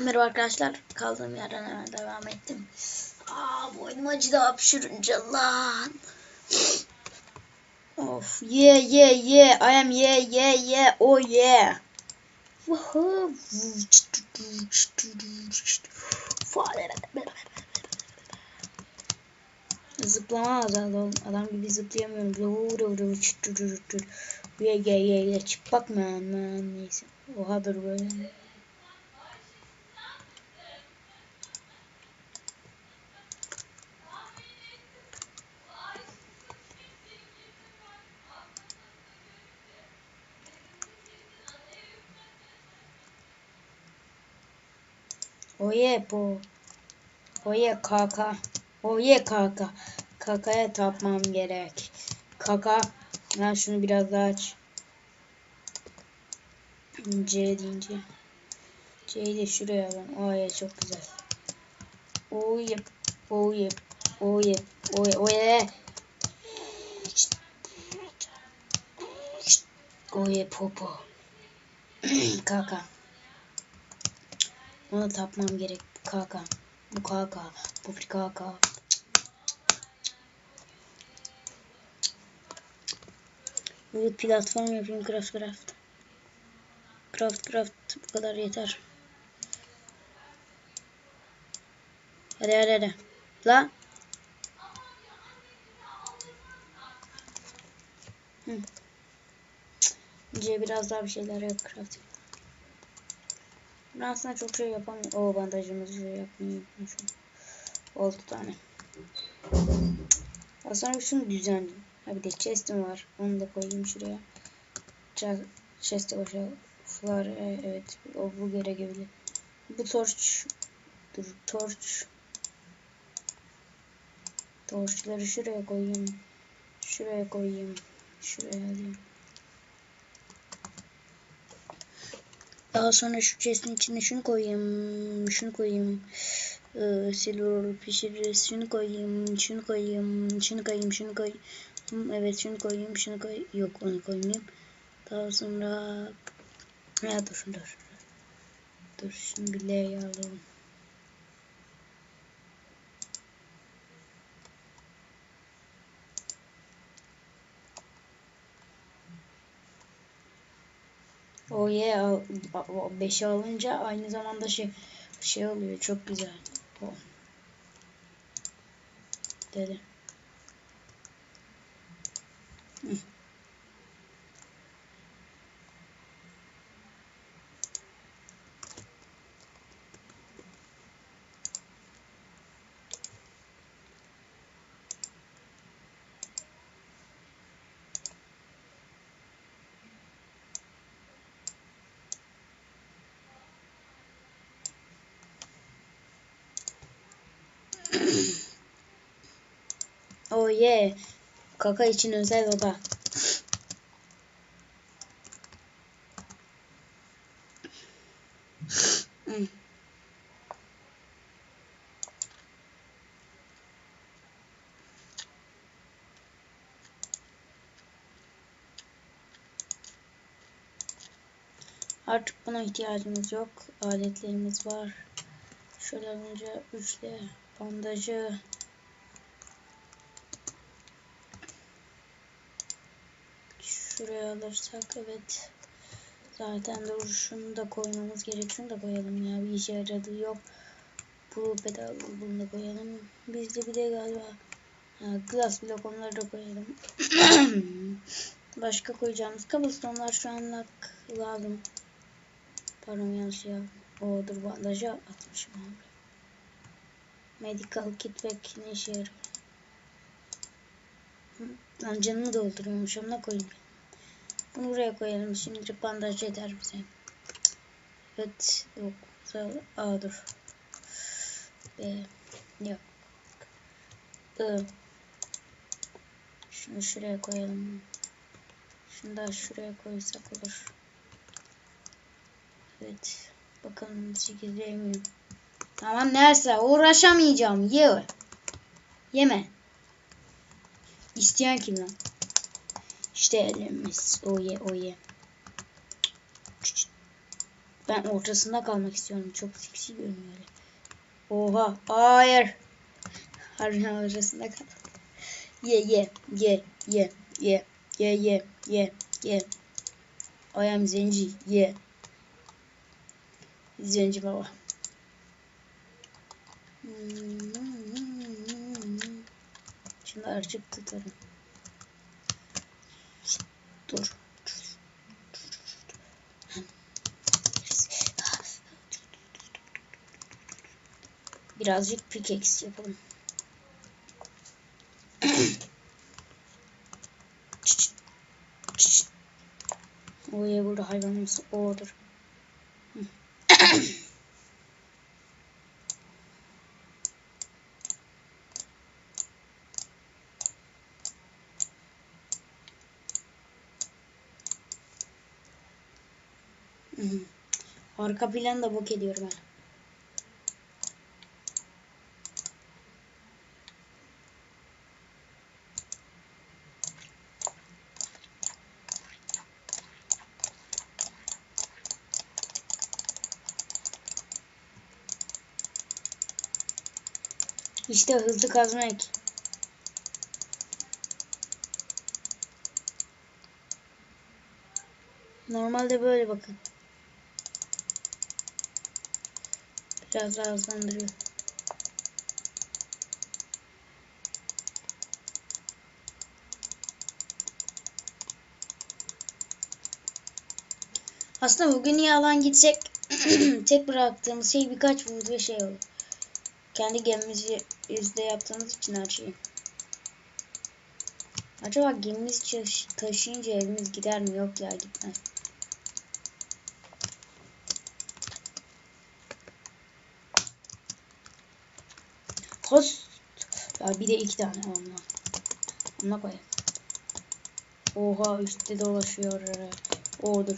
Merhaba arkadaşlar. Kaldığım yerden hemen devam ettim. Aa boynum acıdı hapşırınca lan. Of yeah yeah yeah I am yeah yeah yeah oh yeah. Woohoo. Zıplama oğlum. Adam gibi zıplayamıyorum. Yeah yeah yeah yeah çıplak man man neyse. Oha dur böyle. Oye po. Oye kaka. Oye kaka. Kakaya tapmam gerek. Kaka. Ben şunu biraz daha aç. C deyince. C'yi de şuraya alalım. Oye çok güzel. Oye. Oye. Oye. Oye. Oye. Oye popo. kaka. Ona tapmam gerek. Bu kaka. Bu kaka. Bu kaka. Bir platform yapayım craft craft. Craft craft bu kadar yeter. Hadi hadi hadi. La. Hı. C biraz daha bir şeyler yap craft. Ben aslında çok şey yapamıyorum. O bandajımızı şey yapmayı unutmuşum. 6 tane. Aslında şunu düzenleyeyim. Ha bir de chest'im var. Onu da koyayım şuraya. Ch- Chest'e başa var. E, evet. O bu gerekebilir. Bu torç. Dur torç. Torçları şuraya koyayım. Şuraya koyayım. Şuraya alayım. Daha sonra şu chest'in içine şunu koyayım. Şunu koyayım. Ee, silver pişiririz. Şunu koyayım. Şunu koyayım. Şunu koyayım. Şunu koyayım. Evet şunu koyayım. Şunu koy. Yok onu koymayayım. Daha sonra ya dur dur. Dur şimdi bir L'ye. O ye 5'e alınca aynı zamanda şey şey oluyor çok güzel. O. Dedi. Hı. Oh yeah. Kaka için özel oda. Hmm. Artık buna ihtiyacımız yok. Aletlerimiz var. Şöyle önce üçle bandajı Şuraya alırsak evet. Zaten dur şunu da koymamız gerek. Da koyalım ya. Bir işe yaradığı yok. Bu pedal bunu da koyalım. Bizde bir de galiba ha, glass blok onları da koyalım. Başka koyacağımız cobblestone'lar şu anlık lazım. Pardon yanlış ya. O dur bandajı atmışım abi. Medical kit ve ne işe yarıyor? Lan canımı dolduruyormuşum. Ne koyayım? Bunu buraya koyalım. Şimdilik bandaj yeter bize. Evet. Yok. A dur. B. Yok. I. Şunu şuraya koyalım. Şunu da şuraya koysak olur. Evet. Bakalım 8 yemiyor. Tamam neyse uğraşamayacağım. Ye. Yeme. İsteyen kim lan? İşte elimiz. Oye oye. Ben ortasında kalmak istiyorum. Çok seksi görünüyor. Oha. Hayır. Harbiden ortasında kal. Ye ye ye ye ye ye ye ye ye. I am zenci ye. Zenci baba. Şimdi açıp tutarım. Dur. Birazcık pickaxe yapalım. O ya burada hayvanımız odur. Hı. Arka plan da bok ediyorum ben. İşte hızlı kazma ek. Normalde böyle bakın. Biraz daha hızlandırıyor. Aslında bugün yalan gitsek tek bıraktığımız şey birkaç vurdu ve şey oldu. Kendi gemimizi yüzde yaptığımız için her şeyi. Acaba gemimiz taşı- taşıyınca evimiz gider mi? Yok ya gitmez. Host. Ya bir de iki tane onunla. Onunla koy. Oha üstte dolaşıyor. O dur.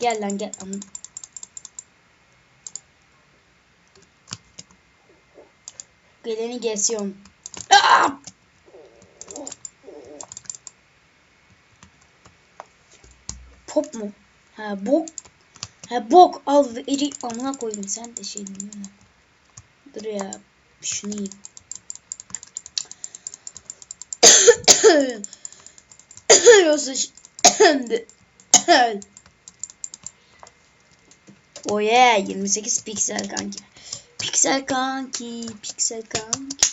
Gel lan gel. Geleni kesiyorum. Aa! Pop mu? Ha bok. Ha bok al eri amına koydum sen de şey bilmiyorum. Dur ya yiyeyim. Yoksa şimdi Oh yeah 28 piksel kanki. Piksel kanki, piksel kanki.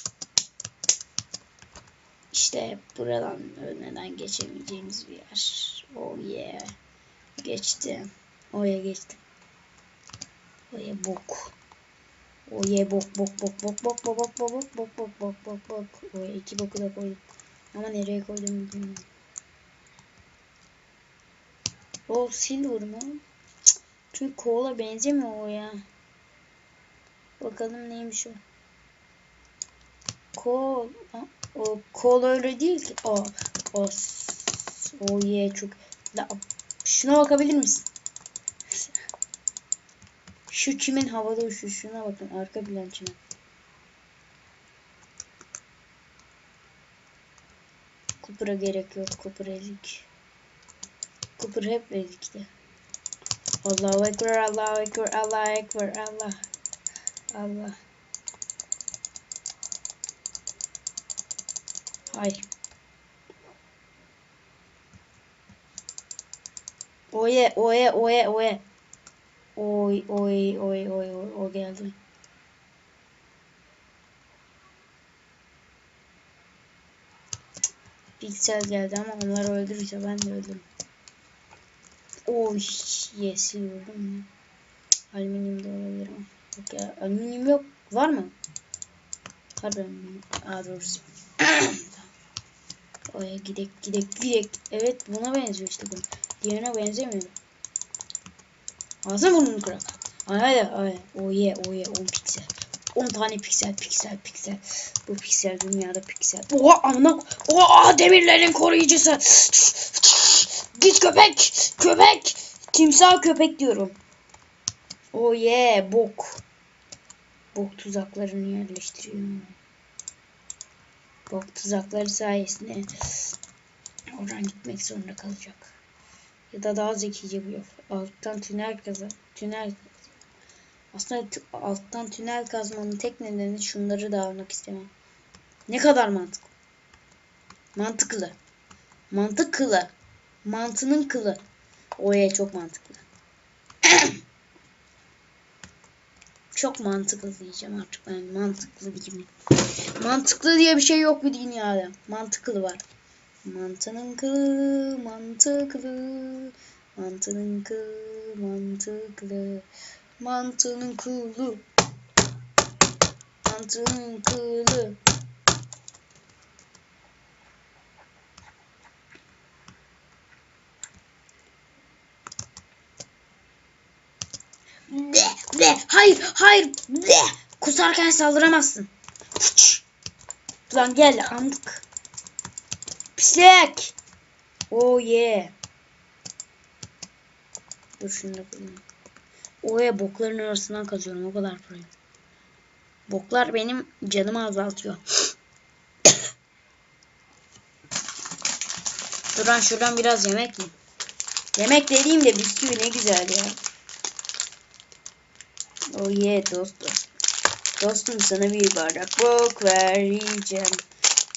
İşte buradan ölmeden geçemeyeceğimiz bir yer. Oh yeah. Geçtim. Oh yeah geçtim. Oh yeah bok. Oh yeah bok bok bok bok bok bok bok bok bok bok bok bok bok bok. Oh yeah iki boku da koydum. Ama nereye koydum bilmiyorum. O silver mı? Çünkü kola benzemiyor o ya. Bakalım neymiş o. Kol. O kol öyle değil ki. O. O. s- O ye çok. La, şuna bakabilir misin? Şu çimin havada uçuşuna bakın. Arka plan çimin. Kupra gerek yok. Kupra ezik. Kupra hep ezikti. Allahu Ekber, Allahu Ekber, Allahu Ekber, Allah. Allah. Hay. Oye, oye, oye, oye. Oy, oy, oy, oy, oy, o geldi. Piksel geldi ama onları öldürürse ben de öldürürüm. Oy, yes, ya. Alüminyum da olabilir ama. Yok ya, alüminyum yok. Var mı? Alüminyum. Aa doğrusu. Oya gidek gidek gidek. Evet buna benziyor işte bu. Diğerine benzemiyor. Ağzına burnunu kırak. Ay ay oye oye 10 piksel. 10 tane piksel piksel piksel. Bu piksel dünyada piksel. Oha amına. Oha demirlerin koruyucusu. Git köpek. Köpek. Timsah köpek diyorum. Oh yeah bok. Bok tuzaklarını yerleştiriyorum. Bok tuzakları sayesinde oradan gitmek zorunda kalacak. Ya da daha zekice bir yol. alttan tünel kazı. Tünel aslında alttan tünel kazmanın tek nedeni şunları dağılmak istemem. Ne kadar mantıklı. Mantıklı. Mantıklı. Mantının kılı. Oya çok mantıklı. çok mantıklı diyeceğim artık ben mantıklı diyeyim. Mantıklı diye bir şey yok bu dünyada. Mantıklı var. Mantının kılı mantıklı. Mantının kılı mantıklı. Mantının kılı. Mantının kılı. De, de, hayır, hayır, de. Kusarken saldıramazsın. Lan gel andık. Pislik. Oh yeah. Dur şunu da koyayım. Oh yeah bokların arasından kazıyorum o kadar parayı. Boklar benim canımı azaltıyor. Duran şuradan biraz yemek yiyeyim. Yemek dediğim de bisküvi ne güzel ya. Oh yeah dostum. Dostum sana bir bardak bok vereceğim.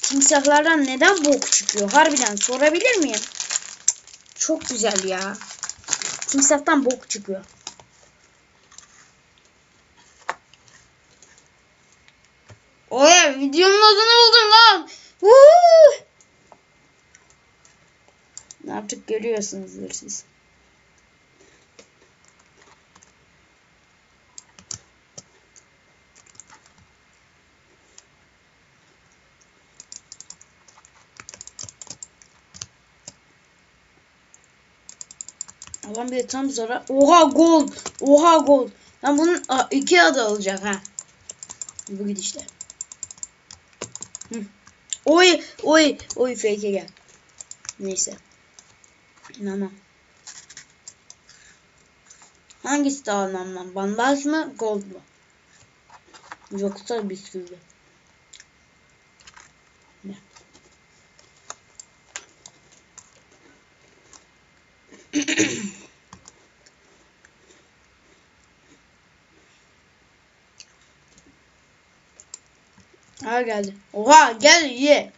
Timsahlardan neden bok çıkıyor? Harbiden sorabilir miyim? Çok güzel ya. Timsahtan bok çıkıyor. Oya videonun adını buldum lan. Woo! Artık görüyorsunuzdur siz. Adam bir de tam zarar. Oha gol. Oha gol. Lan bunun iki adı alacak ha. Bu gidişle. Hı. Oy oy oy fake'e gel. Neyse. İnanmam. Hangisi daha anlamlı? Bandaj mı? Gold mu? Yoksa bisküvi. Ha geldi. Oha gel ye.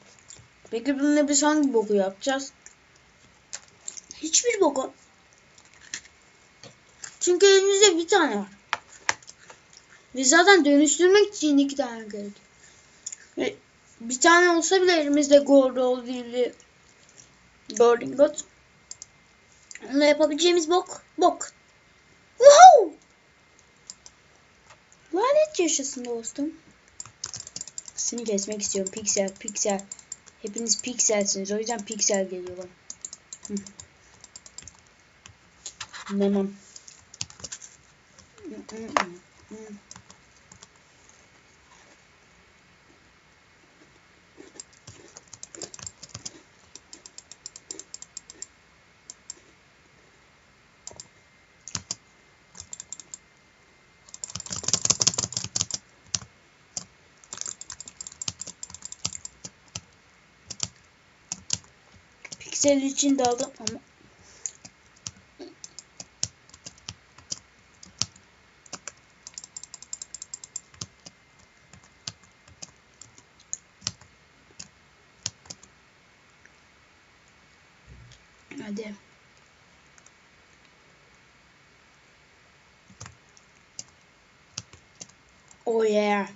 Peki bununla biz hangi boku yapacağız? Hiçbir boku. Çünkü elimizde bir tane var. Ve zaten dönüştürmek için iki tane gerek. Bir tane olsa bile elimizde gold değil Golden God. Onunla yapabileceğimiz bok. Bok. Wow! Lanet yaşasın dostum. Seni kesmek istiyorum. Piksel, piksel. Hepiniz pikselsiniz. O yüzden piksel geliyor bana. Tamam. Hı, hı, Piksel için daldım ama Hadi. Oh yeah.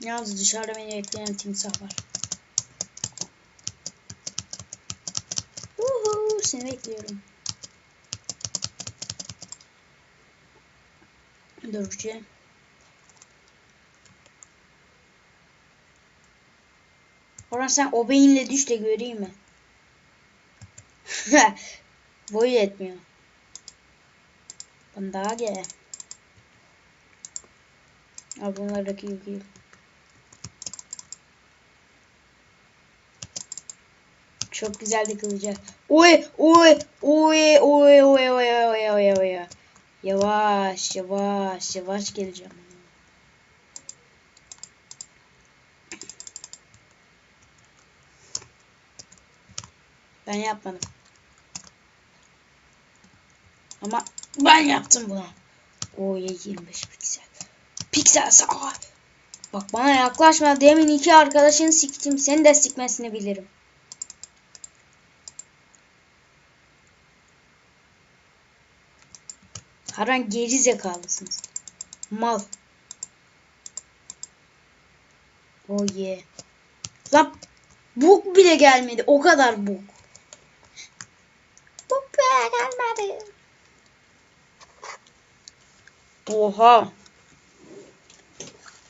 Yalnız dışarıda beni bekleyen timsah var. Seni bekliyorum. Bir şey. Orhan sen o beyinle düş de göreyim mi? Boyu yetmiyor. Bana daha gel. Al bunları da kıyım Çok güzel de kılıcı. Oy oy oy oy oy oy oy oy oy. Yavaş yavaş yavaş geleceğim. Ben yapmadım. Ama ben yaptım bunu. O 25 piksel. Piksel sağ. Bak bana yaklaşma. Demin iki arkadaşını siktim. Seni de sikmesini bilirim. Haran geri zekalısınız. Mal. Oh yeah. Lan bok bile gelmedi. O kadar bok. Bok bile gelmedi. Oha.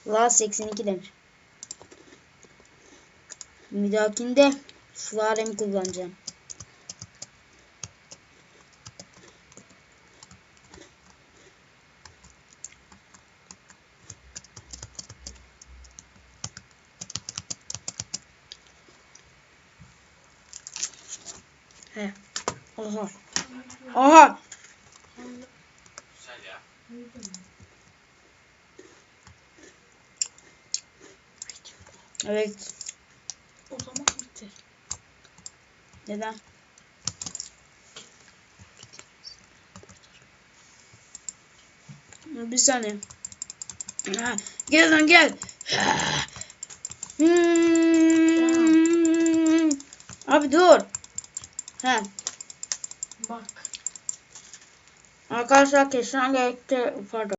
La 82 demiş. Bir dahakinde faremi kullanacağım. He. Oha. Oha. Güzel ya. Evet. O zaman bitti. Neden? Bir saniye. Ha, gel lan gel. Hmm. Abi dur. He. Bak. Arkadaşlar kesin gerekti. Pardon.